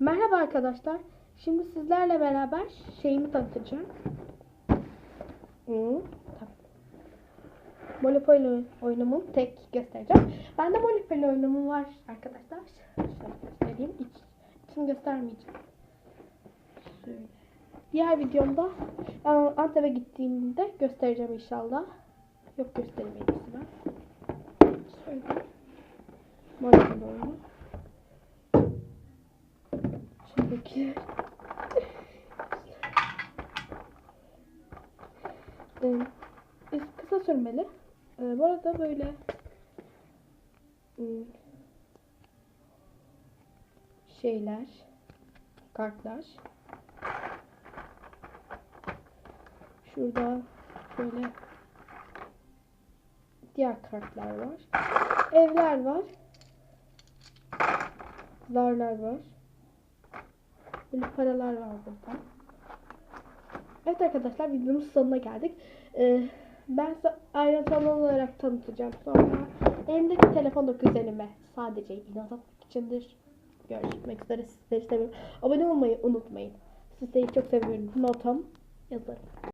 Merhaba arkadaşlar. Şimdi sizlerle beraber şeyimi tanıtacağım. Tamam. Monopoly oyunumu tek göstereceğim. Bende Monopoly oyunumu var arkadaşlar. Şöyle göstereyim. İç, içini göstermeyeceğim. Şöyle. Diğer videomda e, Antep'e gittiğimde göstereceğim inşallah. Yok iyisi ben. Şöyle. Monopoly oyunu. Şuradaki Ee, kısa sürmeli. Ee, bu arada böyle hmm, şeyler, kartlar. Şurada böyle diğer kartlar var. Evler var. Zarlar var. Böyle paralar var burada. Evet arkadaşlar videomun sonuna geldik. Ee, ben size ayrıntılı olarak tanıtacağım sonra. Elimdeki telefon da kuzenime sadece inanmak içindir. Görüşmek üzere sizleri seviyorum. Abone olmayı unutmayın. Sizleri çok seviyorum. Notam yazarım.